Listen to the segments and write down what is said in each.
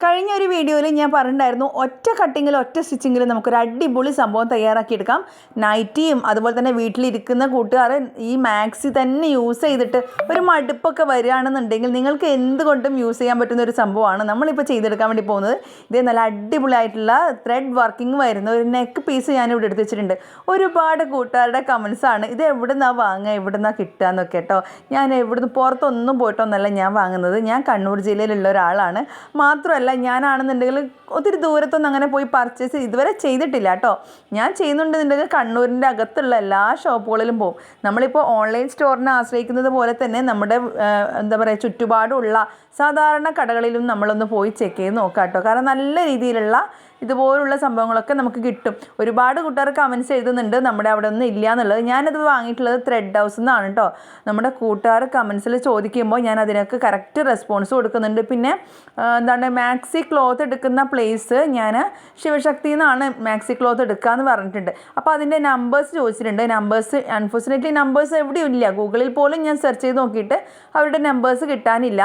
കഴിഞ്ഞ ഒരു വീഡിയോയിൽ ഞാൻ പറഞ്ഞിട്ടുണ്ടായിരുന്നു ഒറ്റ കട്ടിങ്ങിൽ ഒറ്റ സ്റ്റിച്ചിങ്ങിൽ നമുക്കൊരു അടിപൊളി സംഭവം തയ്യാറാക്കിയെടുക്കാം. നൈറ്റിയും അതുപോലെ തന്നെ വീട്ടിലിരിക്കുന്ന കൂട്ടുകാർ ഈ മാക്സി തന്നെ യൂസ് ചെയ്തിട്ട് ഒരു മടുപ്പൊക്കെ വരികയാണെന്നുണ്ടെങ്കിൽ നിങ്ങൾക്ക് എന്തുകൊണ്ടും യൂസ് ചെയ്യാൻ പറ്റുന്ന ഒരു സംഭവമാണ് നമ്മളിപ്പോൾ ചെയ്തെടുക്കാൻ വേണ്ടി പോകുന്നത്. ഇതേ നല്ല അടിപൊളിയായിട്ടുള്ള ത്രെഡ് വർക്കിംഗ് വരുന്ന ഒരു നെക്ക് പീസ് ഞാനിവിടെ എടുത്ത് വെച്ചിട്ടുണ്ട്. ഒരുപാട് കൂട്ടുകാരുടെ കമൻസാണ് ഇത് എവിടെ നിന്നാണ് വാങ്ങുക? എവിടെ നിന്നാണ് കിട്ടുക? എന്നൊക്കെ കേട്ടോ ഞാൻ എവിടുന്ന് പുറത്തൊന്നും പോയിട്ടൊന്നല്ല ഞാൻ വാങ്ങുന്നത്. ഞാൻ കണ്ണൂർ ജില്ലയിലുള്ള ഒരാളാണ്. മാത്രമല്ല ഞാനാണെന്നുണ്ടെങ്കിൽ ഒത്തിരി ദൂരത്തൊന്നും അങ്ങനെ പോയി പർച്ചേസ് ഇതുവരെ ചെയ്തിട്ടില്ല കേട്ടോ. ഞാൻ ചെയ്യുന്നുണ്ടെന്നുണ്ടെങ്കിൽ കണ്ണൂരിന്റെ അകത്തുള്ള എല്ലാ ഷോപ്പുകളിലും പോകും. നമ്മളിപ്പോൾ ഓൺലൈൻ സ്റ്റോറിനെ ആശ്രയിക്കുന്നത് പോലെ തന്നെ നമ്മുടെ എന്താ പറയുക ചുറ്റുപാടുള്ള സാധാരണ കടകളിലും നമ്മളൊന്ന് പോയി ചെക്ക് ചെയ്ത് നോക്കാം കേട്ടോ. കാരണം നല്ല രീതിയിലുള്ള ഇതുപോലുള്ള സംഭവങ്ങളൊക്കെ നമുക്ക് കിട്ടും. ഒരുപാട് കൂട്ടുകാർ കമൻസ് എഴുതുന്നുണ്ട് നമ്മുടെ അവിടെ ഒന്നും ഇല്ല എന്നുള്ളത്. ഞാനത് വാങ്ങിയിട്ടുള്ളത് ത്രെഡ് ഹൗസ് എന്നാണ് കേട്ടോ നമ്മുടെ കൂട്ടുകാർ കമൻസിൽ ചോദിക്കുമ്പോൾ ഞാൻ അതിനൊക്കെ കറക്റ്റ് റെസ്പോൺസ് കൊടുക്കുന്നുണ്ട്. പിന്നെ എന്താണ് മാക്സി ക്ലോത്ത് എടുക്കുന്ന പ്ലേസ് ഞാൻ ശിവശക്തി എന്നാണ് മാക്സി ക്ലോത്ത് എടുക്കുക എന്ന് പറഞ്ഞിട്ടുണ്ട്. അപ്പോൾ അതിന്റെ നമ്പേഴ്സ് ചോദിച്ചിട്ടുണ്ട്. നമ്പേഴ്സ് അൺഫോർച്ചുനേറ്റ്ലി നമ്പേഴ്സ് എവിടെയും ഇല്ല. ഗൂഗിളിൽ പോലും ഞാൻ സെർച്ച് ചെയ്ത് നോക്കിയിട്ട് അവരുടെ നമ്പേഴ്സ് കിട്ടാനില്ല.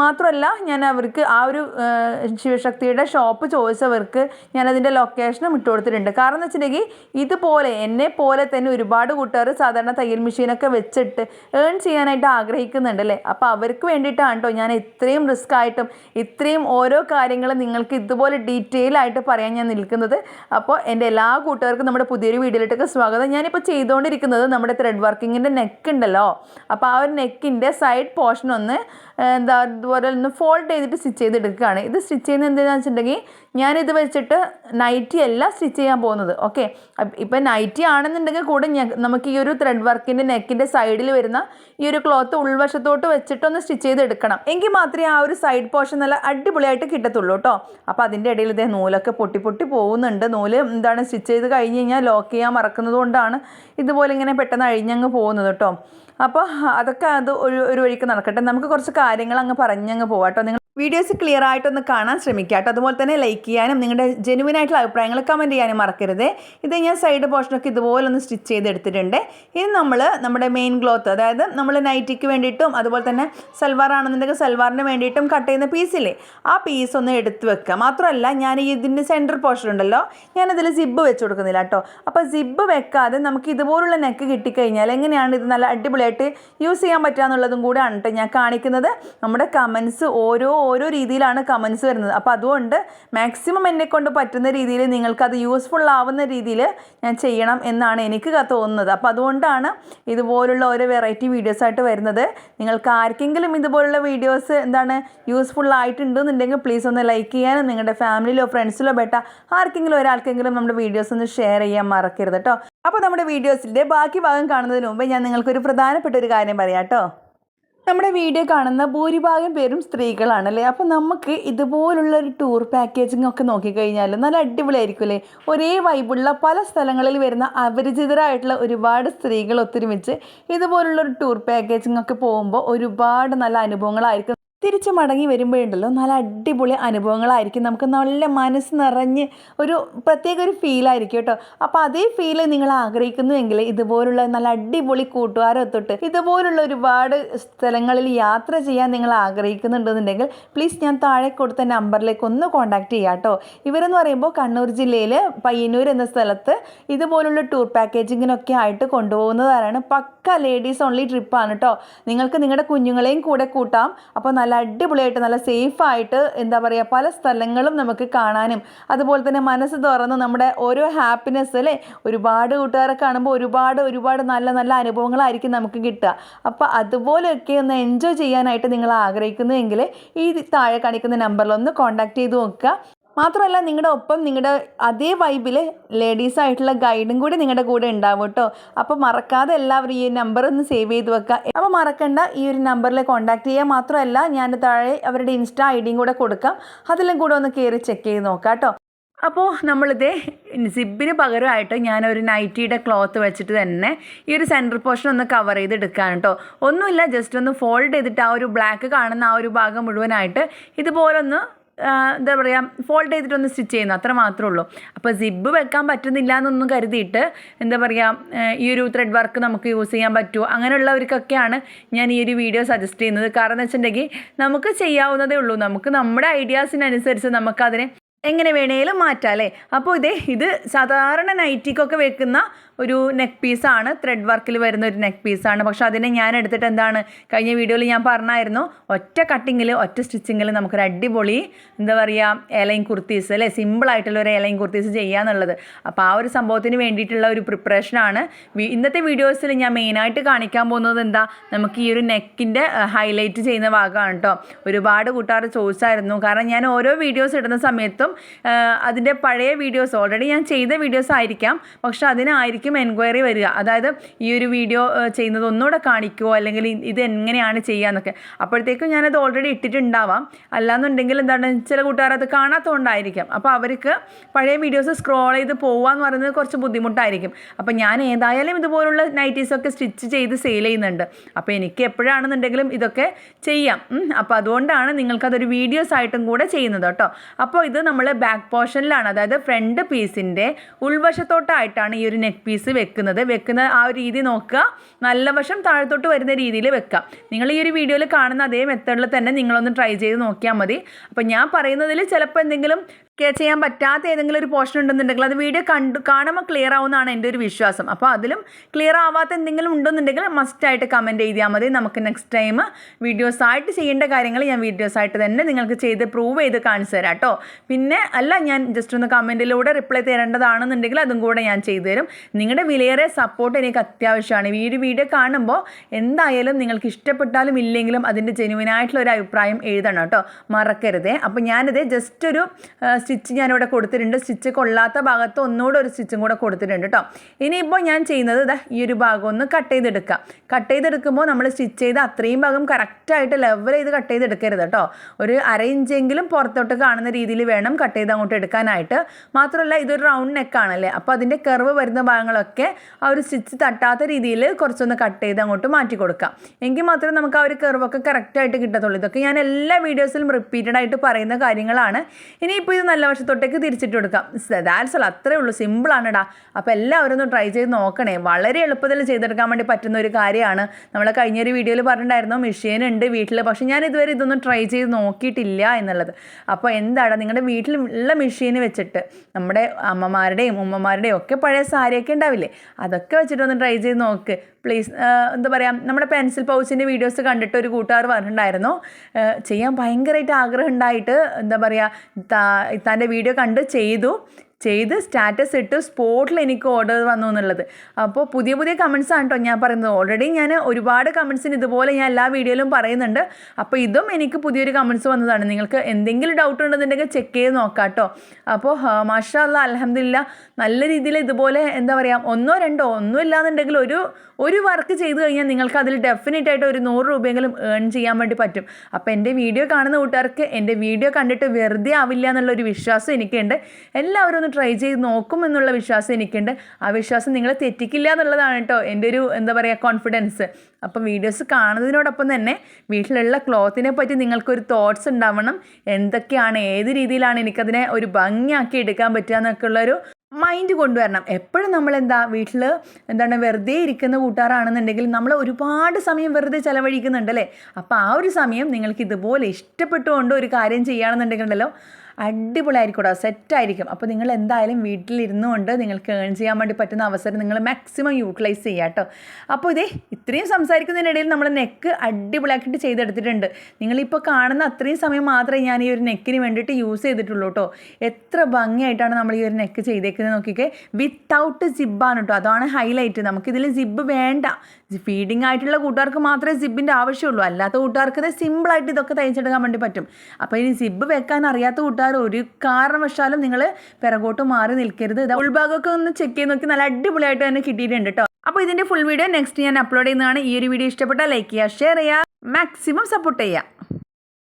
മാത്രമല്ല ഞാൻ അവർക്ക് ആ ഒരു ശിവശക്തിയുടെ ഷോപ്പ് ചോദിച്ചവർക്ക് ഞാൻ അതിന്റെ ലൊക്കേഷനും ഇട്ട് കൊടുത്തിട്ടുണ്ട് കാരണം എന്ന് വെച്ചിട്ടുണ്ടെങ്കിൽ ഇതുപോലെ എന്നെ പോലെ തന്നെ ഒരുപാട് കൂട്ടുകാർ സാധാരണ തയ്യൽ മെഷീനൊക്കെ വെച്ചിട്ട് ഏൺ ചെയ്യാനായിട്ട് ആഗ്രഹിക്കുന്നുണ്ട് അല്ലേ? അപ്പോൾ അവർക്ക് വേണ്ടിയിട്ടാണ് കേട്ടോ ഞാൻ ഇത്രയും റിസ്ക് ആയിട്ടും ഇത്രയും ഓരോ കാര്യങ്ങളും നിങ്ങൾക്ക് ഇതുപോലെ ഡീറ്റെയിൽ ആയിട്ട് പറയാൻ ഞാൻ നിൽക്കുന്നത്. അപ്പോൾ എന്റെ എല്ലാ കൂട്ടുകാർക്കും നമ്മുടെ പുതിയൊരു വീഡിയോയിലേക്ക് സ്വാഗതം. ഞാനിപ്പോൾ ചെയ്തുകൊണ്ടിരിക്കുന്നത് നമ്മുടെ ത്രെഡ് വർക്കിങ്ങിന്റെ നെക്ക് ഉണ്ടല്ലോ. അപ്പോൾ ആ ഒരു നെക്കിന്റെ സൈഡ് പോർഷൻ ഒന്ന് എന്താ ഇതുപോലെ ഒന്ന് ഫോൾഡ് ചെയ്തിട്ട് സ്റ്റിച്ച് ചെയ്തെടുക്കുകയാണ്. ഇത് സ്റ്റിച്ച് ചെയ്യുന്നത് എന്താണെന്ന് വെച്ചിട്ടുണ്ടെങ്കിൽ ഞാനിത് വെച്ചിട്ട് നൈറ്റി അല്ല സ്റ്റിച്ച് ചെയ്യാൻ പോകുന്നത്. ഓക്കെ ഇപ്പം നൈറ്റി ആണെന്നുണ്ടെങ്കിൽ കൂടെ നമുക്ക് ഈ ഒരു ത്രെഡ് വർക്കിന്റെ നെക്കിന്റെ സൈഡിൽ വരുന്ന ഈ ഒരു ക്ലോത്ത് ഉൾവശത്തോട്ട് വെച്ചിട്ടൊന്ന് സ്റ്റിച്ച് ചെയ്തെടുക്കണം. എങ്കിൽ മാത്രമേ ആ ഒരു സൈഡ് പോർഷൻ നല്ല അടിപൊളിയായിട്ട് കിട്ടത്തുള്ളൂ കേട്ടോ അപ്പോൾ അതിന്റെ ഇടയിൽ ഇതേ നൂലൊക്കെ പൊട്ടി പൊട്ടി പോകുന്നുണ്ട്. നൂൽ എന്താണ് സ്റ്റിച്ച് ചെയ്ത് കഴിഞ്ഞ് കഴിഞ്ഞാൽ ലോക്ക് ചെയ്യാൻ മറക്കുന്നത് കൊണ്ടാണ് ഇതുപോലെ ഇങ്ങനെ പെട്ടെന്ന് അഴിഞ്ഞങ്ങ് പോകുന്നത് കേട്ടോ അപ്പോൾ അതൊക്കെ അത് ഒരു ഒരു വഴിക്ക് നടക്കട്ടെ. നമുക്ക് കുറച്ച് കാര്യങ്ങൾ അങ്ങ് പറഞ്ഞങ്ങ് പോവാട്ടോ. നിങ്ങൾ വീഡിയോസ് ക്ലിയർ ആയിട്ടൊന്ന് കാണാൻ ശ്രമിക്കുക കേട്ടോ. അതുപോലെ തന്നെ ലൈക്ക് ചെയ്യാനും നിങ്ങളുടെ ജെനുവിൻ ആയിട്ടുള്ള അഭിപ്രായങ്ങൾ കമന്റ് ചെയ്യാനും മറക്കരുത്. ഇത് ഞാൻ സൈഡ് പോർഷനൊക്കെ ഇതുപോലെ ഒന്ന് സ്റ്റിച്ച് ചെയ്തെടുത്തിട്ടുണ്ട്. ഇനി നമ്മൾ നമ്മുടെ മെയിൻ ക്ലോത്ത് അതായത് നമ്മൾ നൈറ്റിക്ക് വേണ്ടിയിട്ടും അതുപോലെ തന്നെ സൽവാർ ആണെന്നുണ്ടെങ്കിൽ സൽവാറിന് വേണ്ടിയിട്ടും കട്ട് ചെയ്യുന്ന പീസില്ലേ ആ പീസ് ഒന്ന് എടുത്ത് വെക്കുക. മാത്രമല്ല ഞാൻ ഇതിന്റെ സെന്റർ പോർഷൻ ഉണ്ടല്ലോ ഞാനതിൽ സിബ്ബ് വെച്ച് കൊടുക്കുന്നില്ല കേട്ടോ. അപ്പോൾ സിബ്ബ് വെക്കാതെ നമുക്ക് ഇതുപോലുള്ള നെക്ക് കിട്ടിക്കഴിഞ്ഞാൽ എങ്ങനെയാണ് ഇത് നല്ല അടിപൊളിയായിട്ട് യൂസ് ചെയ്യാൻ പറ്റുക എന്നുള്ളതും കൂടെയാണ് കേട്ടോ ഞാൻ കാണിക്കുന്നത്. നമ്മുടെ കമൻസ് ഓരോ ഓരോ രീതിയിലാണ് കമൻസ് വരുന്നത്. അപ്പോൾ അതുകൊണ്ട് മാക്സിമം എന്നെ കൊണ്ട് പറ്റുന്ന രീതിയിൽ നിങ്ങൾക്കത് യൂസ്ഫുൾ ആവുന്ന രീതിയിൽ ഞാൻ ചെയ്യണം എന്നാണ് എനിക്ക് തോന്നുന്നത്. അപ്പോൾ അതുകൊണ്ടാണ് ഇതുപോലുള്ള ഓരോ വെറൈറ്റി വീഡിയോസ് ആയിട്ട് വരുന്നത്. നിങ്ങൾക്ക് ആർക്കെങ്കിലും ഇതുപോലുള്ള വീഡിയോസ് എന്താണ് യൂസ്ഫുൾ ആയിട്ടുണ്ടെന്നുണ്ടെങ്കിൽ പ്ലീസ് ഒന്ന് ലൈക്ക് ചെയ്യാനും നിങ്ങളുടെ ഫാമിലിയിലോ ഫ്രണ്ട്സിലോ പെട്ട ആർക്കെങ്കിലും ഒരാൾക്കെങ്കിലും നമ്മുടെ വീഡിയോസ് ഒന്ന് ഷെയർ ചെയ്യാൻ മറക്കരുത് കേട്ടോ അപ്പോൾ നമ്മുടെ വീഡിയോസിന്റെ ബാക്കി ഭാഗം കാണുന്നതിന് മുമ്പ് ഞാൻ നിങ്ങൾക്കൊരു പ്രധാനപ്പെട്ട ഒരു കാര്യം പറയാം കേട്ടോ നമ്മുടെ വീഡിയോ കാണുന്ന ഭൂരിഭാഗം പേരും സ്ത്രീകളാണ് അല്ലേ അപ്പോൾ നമുക്ക് ഇതുപോലുള്ള ഒരു ടൂർ പാക്കേജിംഗ് ഒക്കെ നോക്കിക്കഴിഞ്ഞാൽ നല്ല അടിപൊളിയായിരിക്കും അല്ലേ ഒരേ വൈബുള്ള പല സ്ഥലങ്ങളിൽ വരുന്ന അപരിചിതരായിട്ടുള്ള ഒരുപാട് സ്ത്രീകൾ ഒത്തൊരുമിച്ച് ഇതുപോലുള്ള ഒരു ടൂർ പാക്കേജിംഗ് ഒക്കെ പോകുമ്പോൾ ഒരുപാട് നല്ല അനുഭവങ്ങളായിരിക്കും. തിരിച്ച് മടങ്ങി വരുമ്പോഴുണ്ടല്ലോ. നല്ല അടിപൊളി അനുഭവങ്ങളായിരിക്കും. നമുക്ക് നല്ല മനസ്സ് നിറഞ്ഞ് ഒരു പ്രത്യേക ഒരു ഫീലായിരിക്കും കേട്ടോ. അപ്പോൾ അതേ ഫീൽ നിങ്ങൾ ആഗ്രഹിക്കുന്നുവെങ്കിൽ ഇതുപോലുള്ള നല്ല അടിപൊളി കൂട്ടുകാരൊത്തൊട്ട് ഇതുപോലുള്ള ഒരുപാട് സ്ഥലങ്ങളിൽ യാത്ര ചെയ്യാൻ നിങ്ങൾ ആഗ്രഹിക്കുന്നുണ്ടെന്നുണ്ടെങ്കിൽ പ്ലീസ് ഞാൻ താഴെ കൊടുത്ത നമ്പറിലേക്ക് ഒന്ന് കോൺടാക്ട് ചെയ്യാം കേട്ടോ. ഇവരെന്ന് പറയുമ്പോൾ കണ്ണൂർ ജില്ലയിൽ പയ്യന്നൂർ എന്ന സ്ഥലത്ത് ഇതുപോലുള്ള ടൂർ പാക്കേജിങ്ങിനൊക്കെ ആയിട്ട് കൊണ്ടുപോകുന്നതാണ് പക്ക ലേഡീസ് ഓൺലി ട്രിപ്പാണ് കേട്ടോ. നിങ്ങൾക്ക് നിങ്ങളുടെ കുഞ്ഞുങ്ങളെയും കൂടെ കൂട്ടാം. അപ്പോൾ നല്ല അടിപൊളിയായിട്ട് നല്ല സേഫായിട്ട് എന്താ പറയുക പല സ്ഥലങ്ങളും നമുക്ക് കാണാനും അതുപോലെ തന്നെ മനസ്സ് തുറന്ന് നമ്മുടെ ഓരോ ഹാപ്പിനെസ് അല്ലേ? ഒരുപാട് കൂട്ടുകാരെ കാണുമ്പോൾ ഒരുപാട് ഒരുപാട് നല്ല നല്ല അനുഭവങ്ങളായിരിക്കും നമുക്ക് കിട്ടുക. അപ്പോൾ അതുപോലെയൊക്കെ ഒന്ന് എൻജോയ് ചെയ്യാനായിട്ട് നിങ്ങൾ ആഗ്രഹിക്കുന്നുവെങ്കിൽ ഈ താഴെ കാണിക്കുന്ന നമ്പറിൽ ഒന്ന് കോൺടാക്ട് ചെയ്ത് നോക്കുക. മാത്രമല്ല നിങ്ങളുടെ ഒപ്പം നിങ്ങളുടെ അതേ വൈബിൽ ലേഡീസ് ആയിട്ടുള്ള ഗൈഡും കൂടി നിങ്ങളുടെ കൂടെ ഉണ്ടാവും കേട്ടോ അപ്പോൾ മറക്കാതെ എല്ലാവരും ഈ നമ്പർ ഒന്ന് സേവ് ചെയ്ത് വെക്കുക അപ്പോൾ മറക്കണ്ട ഈ ഒരു നമ്പറിൽ കോൺടാക്ട് ചെയ്യുക മാത്രമല്ല ഞാൻ താഴെ അവരുടെ ഇൻസ്റ്റാ ഐ ഡിയും കൂടെ കൊടുക്കാം. അതിലും കൂടെ ഒന്ന് കയറി ചെക്ക് ചെയ്ത് നോക്കാം കേട്ടോ അപ്പോൾ നമ്മളിതേ സിബിന് പകരമായിട്ട് ഞാനൊരു നൈറ്റിയുടെ ക്ലോത്ത് വെച്ചിട്ട് തന്നെ ഈ ഒരു സെന്റർ പോർഷൻ ഒന്ന് കവർ ചെയ്ത് എടുക്കുകയാണ് കേട്ടോ ഒന്നുമില്ല ജസ്റ്റ് ഒന്ന് ഫോൾഡ് ചെയ്തിട്ട് ആ ഒരു ബ്ലാക്ക് കാണുന്ന ആ ഒരു ഭാഗം മുഴുവനായിട്ട് ഇതുപോലെ ഒന്ന് ആ, എന്താ പറയുക ഫോൾഡ് ചെയ്തിട്ട് ഒന്ന് സ്റ്റിച്ച് ചെയ്യുന്നു. അത്ര മാത്രമേ ഉള്ളൂ. അപ്പോൾ സിബ്ബ് വെക്കാൻ പറ്റുന്നില്ല എന്നൊന്നും കരുതിയിട്ട് എന്താ പറയുക ഈ ഒരു ത്രെഡ് വർക്ക് നമുക്ക് യൂസ് ചെയ്യാൻ പറ്റുമോ? അങ്ങനെയുള്ളവർക്കൊക്കെയാണ് ഞാൻ ഈ ഒരു വീഡിയോ സജസ്റ്റ് ചെയ്യുന്നത്. കാരണം എന്ന് വെച്ചിട്ടുണ്ടെങ്കിൽ നമുക്ക് ചെയ്യാവുന്നതേ ഉള്ളൂ. നമുക്ക് നമ്മുടെ ഐഡിയാസിനനുസരിച്ച് നമുക്കതിനെ എങ്ങനെ വേണേലും മാറ്റാം അല്ലേ? അപ്പോൾ ഇതേ ഇത് സാധാരണ നൈറ്റിക്കൊക്കെ വെക്കുന്ന ഒരു നെക്ക് പീസാണ് ത്രെഡ് വർക്കിൽ വരുന്ന ഒരു നെക്ക് പീസാണ് പക്ഷേ അതിനെ ഞാൻ എടുത്തിട്ട് എന്താണ് കഴിഞ്ഞ വീഡിയോയിൽ ഞാൻ പറഞ്ഞായിരുന്നു ഒറ്റ കട്ടിങ്ങിൽ ഒറ്റ സ്റ്റിച്ചിങ്ങിൽ നമുക്കൊരു അടിപൊളി എന്താ പറയുക ഏലൈൻ കുർത്തീസ് അല്ലേ? സിമ്പിളായിട്ടുള്ള ഒരു ഏലൈൻ കുർത്തീസ് ചെയ്യാന്നുള്ളത് അപ്പോൾ ആ ഒരു സംഭവത്തിന് വേണ്ടിയിട്ടുള്ള ഒരു പ്രിപ്പറേഷനാണ് ഇന്നത്തെ വീഡിയോസിൽ ഞാൻ മെയിനായിട്ട് കാണിക്കാൻ പോകുന്നത് എന്താ നമുക്ക് ഈ ഒരു നെക്കിന്റെ ഹൈലൈറ്റ് ചെയ്യുന്ന ഭാഗമാണ് കേട്ടോ ഒരുപാട് കൂട്ടുകാർ ചോദിച്ചായിരുന്നു. കാരണം ഞാൻ ഓരോ വീഡിയോസ് ഇടുന്ന സമയത്തും അതിന്റെ പഴയ വീഡിയോസ് ഓൾറെഡി ഞാൻ ചെയ്ത വീഡിയോസ് ആയിരിക്കാം. പക്ഷെ അതിനായിരിക്കും എൻക്വയറി വരിക. അതായത് ഈ ഒരു വീഡിയോ ചെയ്യുന്നത് ഒന്നുകൂടെ കാണിക്കുമോ അല്ലെങ്കിൽ ഇത് എങ്ങനെയാണ് ചെയ്യാന്നൊക്കെ അപ്പോഴത്തേക്കും ഞാനത് ഓൾറെഡി ഇട്ടിട്ടുണ്ടാവാം. അല്ലാന്നുണ്ടെങ്കിൽ എന്താണ് ചില കൂട്ടുകാർ അത് കാണാത്തതുകൊണ്ടായിരിക്കാം അപ്പോൾ അവർക്ക് പഴയ വീഡിയോസ് സ്ക്രോൾ ചെയ്ത് പോകുക എന്ന് പറയുന്നത് കുറച്ച് ബുദ്ധിമുട്ടായിരിക്കും. അപ്പോൾ ഞാൻ ഏതായാലും ഇതുപോലുള്ള നൈറ്റീസൊക്കെ സ്റ്റിച്ച് ചെയ്ത് സെയിൽ ചെയ്യുന്നുണ്ട്. അപ്പോൾ എനിക്ക് എപ്പോഴാണെന്നുണ്ടെങ്കിലും ഇതൊക്കെ ചെയ്യാം. അപ്പോൾ അതുകൊണ്ടാണ് നിങ്ങൾക്കതൊരു വീഡിയോസ് ആയിട്ടും കൂടെ ചെയ്യുന്നത് കേട്ടോ. അപ്പോൾ ഇത് നമ്മൾ ബാക്ക് പോർഷനിലാണ് അതായത് ഫ്രണ്ട് പീസിന്റെ ഉൾവശത്തോട്ടായിട്ടാണ് ഈ ഒരു നെക്ക് പീസ് വെക്കുന്നത്. വെക്കുന്ന ആ ഒരു രീതി നോക്കുക. നല്ല വശം താഴത്തോട്ട് വരുന്ന രീതിയിൽ വെക്കാം നിങ്ങൾ ഈ ഒരു വീഡിയോയിൽ കാണുന്ന അതേ മെത്തേഡിൽ തന്നെ നിങ്ങളൊന്ന് ട്രൈ ചെയ്ത് നോക്കിയാൽ മതി. അപ്പോൾ ഞാൻ പറയുന്നതിൽ ചിലപ്പോൾ എന്തെങ്കിലും ചെയ്യാൻ പറ്റാത്ത ഏതെങ്കിലും ഒരു പോർഷൻ ഉണ്ടെന്നുണ്ടെങ്കിൽ അത് വീഡിയോ കണ്ട് കാണുമ്പോൾ ക്ലിയർ ആവുമെന്നാണ് എന്റെ ഒരു വിശ്വാസം. അപ്പോൾ അതിലും ക്ലിയർ ആവാത്ത എന്തെങ്കിലും ഉണ്ടെന്നുണ്ടെങ്കിൽ മസ്റ്റായിട്ട് കമന്റ് ചെയ്താൽ മതി. നമുക്ക് നെക്സ്റ്റ് ടൈം വീഡിയോസ് ആയിട്ട് ചെയ്യേണ്ട കാര്യങ്ങൾ ഞാൻ വീഡിയോസ് ആയിട്ട് തന്നെ നിങ്ങൾക്ക് ചെയ്ത് പ്രൂവ് ചെയ്ത് കാണിച്ചു തരാം കേട്ടോ പിന്നെ അല്ല ഞാൻ ജസ്റ്റ് ഒന്ന് കമന്റിലൂടെ റിപ്ലൈ തരേണ്ടതാണെന്നുണ്ടെങ്കിൽ അതും കൂടെ ഞാൻ ചെയ്തു തരും. നിങ്ങളുടെ വിലയേറെ സപ്പോർട്ട് എനിക്ക് അത്യാവശ്യമാണ്. ഈ ഒരു വീഡിയോ കാണുമ്പോൾ എന്തായാലും നിങ്ങൾക്ക് ഇഷ്ടപ്പെട്ടാലും ഇല്ലെങ്കിലും അതിന്റെ ജെനുവിനായിട്ടുള്ള ഒരു അഭിപ്രായം എഴുതണം കേട്ടോ മറക്കരുതേ. അപ്പോൾ ഞാനിത് ജസ്റ്റ് ഒരു സ്റ്റിച്ച് ഞാനിവിടെ കൊടുത്തിട്ടുണ്ട്. സ്റ്റിച്ച് കൊള്ളാത്ത ഭാഗത്ത് ഒന്നുകൂടെ ഒരു സ്റ്റിച്ചും കൂടെ കൊടുത്തിട്ടുണ്ട് കേട്ടോ ഇനിയിപ്പോൾ ഞാൻ ചെയ്യുന്നത് ഇതാ ഈ ഒരു ഭാഗം ഒന്ന് കട്ട് ചെയ്തെടുക്കാം. കട്ട് ചെയ്തെടുക്കുമ്പോൾ നമ്മൾ സ്റ്റിച്ച് ചെയ്ത് അത്രയും ഭാഗം കറക്റ്റായിട്ട് ലെവൽ ചെയ്ത് കട്ട് ചെയ്തെടുക്കരുത് കേട്ടോ ഒരു അര ഇഞ്ചെങ്കിലും പുറത്തോട്ട് കാണുന്ന രീതിയിൽ വേണം കട്ട് ചെയ്ത് അങ്ങോട്ട് എടുക്കാനായിട്ട്. മാത്രമല്ല ഇതൊരു റൗണ്ട് നെക്കാണല്ലേ അപ്പോൾ അതിന്റെ കർവ് വരുന്ന ഭാഗങ്ങളൊക്കെ ആ ഒരു സ്റ്റിച്ച് തട്ടാത്ത രീതിയിൽ കുറച്ചൊന്ന് കട്ട് ചെയ്ത് അങ്ങോട്ട് മാറ്റി കൊടുക്കാം. എങ്കിൽ മാത്രമേ നമുക്ക് ആ ഒരു കർവൊക്കെ കറക്റ്റായിട്ട് കിട്ടത്തുള്ളൂ. ഇതൊക്കെ ഞാൻ എല്ലാ വീഡിയോസിലും റിപ്പീറ്റഡ് ആയിട്ട് പറയുന്ന കാര്യങ്ങളാണ്. ഇനിയിപ്പോൾ ഇത് നല്ല വശത്തോട്ടേക്ക് തിരിച്ചിട്ട് കൊടുക്കാം. ദാറ്റ്സ് ഓൾ അത്രേ ഉള്ളൂ. സിമ്പിളാണ് ഇടാ അപ്പോൾ എല്ലാവരും ഒന്ന് ട്രൈ ചെയ്ത് നോക്കണേ. വളരെ എളുപ്പത്തിൽ ചെയ്തെടുക്കാൻ വേണ്ടി പറ്റുന്ന ഒരു കാര്യമാണ്. നമ്മൾ കഴിഞ്ഞൊരു വീഡിയോയിൽ പറഞ്ഞിട്ടുണ്ടായിരുന്നു മെഷീൻ ഉണ്ട് വീട്ടിൽ പക്ഷേ ഞാൻ ഇതുവരെ ഇതൊന്നും ട്രൈ ചെയ്ത് നോക്കിയിട്ടില്ല എന്നുള്ളത്. അപ്പോൾ എന്താണ് നിങ്ങളുടെ വീട്ടിൽ ഉള്ള മെഷീൻ വെച്ചിട്ട് നമ്മുടെ അമ്മമാരുടെയും ഉമ്മമാരുടെയും ഒക്കെ പഴയ സാരിയൊക്കെ ഉണ്ടാവില്ലേ? അതൊക്കെ വെച്ചിട്ട് ഒന്ന് ട്രൈ ചെയ്ത് നോക്ക്. പ്ലീസ് എന്താ പറയുക നമ്മുടെ പെൻസിൽ പൗച്ചിന്റെ വീഡിയോസ് കണ്ടിട്ട് ഒരു കൂട്ടുകാർ പറഞ്ഞിട്ടുണ്ടായിരുന്നു. ചെയ്യാൻ ഭയങ്കരമായിട്ട് ആഗ്രഹം ഉണ്ടായിട്ട് എന്താ പറയുക തന്റെ വീഡിയോ കണ്ട് ചെയ്തു ചെയ്ത് സ്റ്റാറ്റസ് ഇട്ട് സ്പോട്ടിൽ എനിക്ക് ഓർഡർ വന്നു എന്നുള്ളത്. അപ്പോൾ പുതിയ പുതിയ കമൻസ് ആണ് കേട്ടോ ഞാൻ പറയുന്നത്. ഓൾറെഡി ഞാൻ ഒരുപാട് കമൻസിന് ഇതുപോലെ ഞാൻ എല്ലാ വീഡിയോയിലും പറയുന്നുണ്ട്. അപ്പോൾ ഇതും എനിക്ക് പുതിയൊരു കമൻസ് വന്നതാണ്. നിങ്ങൾക്ക് എന്തെങ്കിലും ഡൗട്ട് ഉണ്ടെന്നുണ്ടെങ്കിൽ ചെക്ക് ചെയ്ത് നോക്കാം കേട്ടോ അപ്പോൾ മാഷാ അല്ല അലഹമില്ല നല്ല രീതിയിൽ ഇതുപോലെ എന്താ പറയുക ഒന്നോ രണ്ടോ ഒന്നും ഇല്ലാന്നുണ്ടെങ്കിൽ ഒരു ഒരു വർക്ക് ചെയ്ത് കഴിഞ്ഞാൽ നിങ്ങൾക്ക് അതിൽ ഡെഫിനറ്റ് ആയിട്ട് ഒരു നൂറ് രൂപയെങ്കിലും ഏൺ ചെയ്യാൻ വേണ്ടി പറ്റും. അപ്പോൾ എന്റെ വീഡിയോ കാണുന്ന കൂട്ടുകാർക്ക് എന്റെ വീഡിയോ കണ്ടിട്ട് വെറുതെ ആവില്ല എന്നുള്ളൊരു വിശ്വാസം എനിക്കുണ്ട്. എല്ലാവരും ഒന്ന് ട്രൈ ചെയ്ത് നോക്കും എന്നുള്ള വിശ്വാസം എനിക്കുണ്ട്. ആ വിശ്വാസം നിങ്ങളെ തെറ്റിക്കില്ല എന്നുള്ളതാണ് കേട്ടോ എന്റെ ഒരു എന്താ പറയുക കോൺഫിഡൻസ് അപ്പം വീഡിയോസ് കാണുന്നതിനോടൊപ്പം തന്നെ വീട്ടിലുള്ള ക്ലോത്തിനെ പറ്റി നിങ്ങൾക്കൊരു തോട്ട്സ് ഉണ്ടാവണം. എന്തൊക്കെയാണ് ഏത് രീതിയിലാണ് എനിക്കതിനെ ഒരു ഭംഗിയാക്കി എടുക്കാൻ പറ്റുക എന്നൊക്കെ ഉള്ളൊരു മൈൻഡ് കൊണ്ടുവരണം. എപ്പോഴും നമ്മൾ എന്താ വീട്ടിൽ എന്താണ് വെറുതെ ഇരിക്കുന്ന കൂട്ടുകാരാണെന്നുണ്ടെങ്കിൽ നമ്മൾ ഒരുപാട് സമയം വെറുതെ ചിലവഴിക്കുന്നുണ്ടല്ലേ അപ്പോൾ ആ ഒരു സമയം നിങ്ങൾക്ക് ഇതുപോലെ ഇഷ്ടപ്പെട്ടുകൊണ്ട് ഒരു കാര്യം ചെയ്യുകയാണെന്നുണ്ടെങ്കിൽ ഉണ്ടല്ലോ അടിപൊളിയായിരിക്കും സെറ്റായിരിക്കും. അപ്പോൾ നിങ്ങൾ എന്തായാലും വീട്ടിലിരുന്നു കൊണ്ട് നിങ്ങൾക്ക് ഏൺ ചെയ്യാൻ വേണ്ടി പറ്റുന്ന അവസരം നിങ്ങൾ മാക്സിമം യൂട്ടിലൈസ് ചെയ്യുക കേട്ടോ അപ്പോൾ ഇതേ ഇത്രയും സംസാരിക്കുന്നതിനിടയിൽ നമ്മൾ നെക്ക് അടിപൊളിയാക്കിയിട്ട് ചെയ്തെടുത്തിട്ടുണ്ട്. നിങ്ങളിപ്പോൾ കാണുന്ന അത്രയും സമയം മാത്രമേ ഞാൻ ഈ ഒരു നെക്കിന് വേണ്ടിയിട്ട് യൂസ് ചെയ്തിട്ടുള്ളൂ കേട്ടോ എത്ര ഭംഗിയായിട്ടാണ് നമ്മൾ ഈ ഒരു നെക്ക് ചെയ്തേക്കുന്നത് നോക്കിക്കേ. വിത്തൗട്ട് ജിബ്ബാണ് കേട്ടോ അതാണ് ഹൈലൈറ്റ് നമുക്കിതിൽ ജിബ്ബ് വേണ്ട. ഫീഡിങ് ആയിട്ടുള്ള കൂട്ടുകാർക്ക് മാത്രമേ സിബിന്റെ ആവശ്യമുള്ളൂ. അല്ലാത്ത കൂട്ടുകാർക്ക് സിമ്പിളായിട്ട് ഇതൊക്കെ തയ്ച്ചെടുക്കാൻ വേണ്ടി പറ്റും. അപ്പോൾ ഇനി സിബ് വെക്കാൻ അറിയാത്ത കൂട്ടുകാർ ഒരു കാരണവശാലും നിങ്ങൾ പിറകോട്ട് മാറി നിൽക്കരുത്. ഇത് ഉൾഭാഗമൊക്കെ ഒന്ന് ചെക്ക് ചെയ്ത് നോക്കി നല്ല അടിപൊളിയായിട്ട് തന്നെ കിട്ടിയിട്ടുണ്ട് കേട്ടോ അപ്പോൾ ഇതിന്റെ ഫുൾ വീഡിയോ നെക്സ്റ്റ് ഞാൻ അപ്ലോഡ് ചെയ്യുന്നതാണ്. ഈ ഒരു വീഡിയോ ഇഷ്ടപ്പെട്ടാൽ ലൈക്ക് ചെയ്യുക ഷെയർ ചെയ്യുക മാക്സിമം സപ്പോർട്ട് ചെയ്യുക.